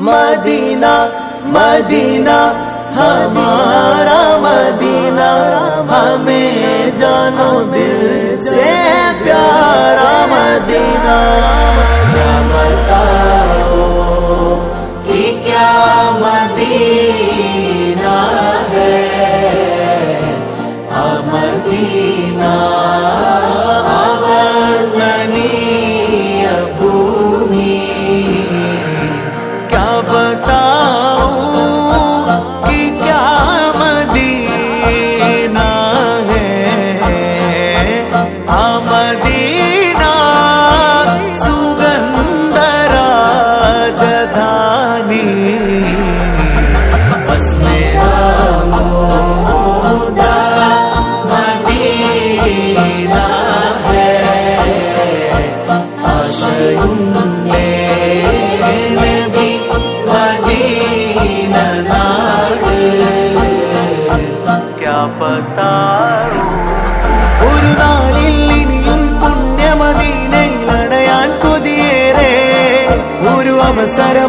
Medina Medina, हमारा Medina, हमें जानो दिल से प्यारा मदीना। बताओ कि क्या मदीना है? आ मदीना मदिना सुगन्धराजधानी। अस्मे मदीनाशे नदीन क्या पता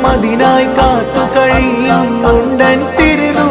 മതിനായി കാത്തു കഴിയുന്നുണ്ടൻ തിരുനൂ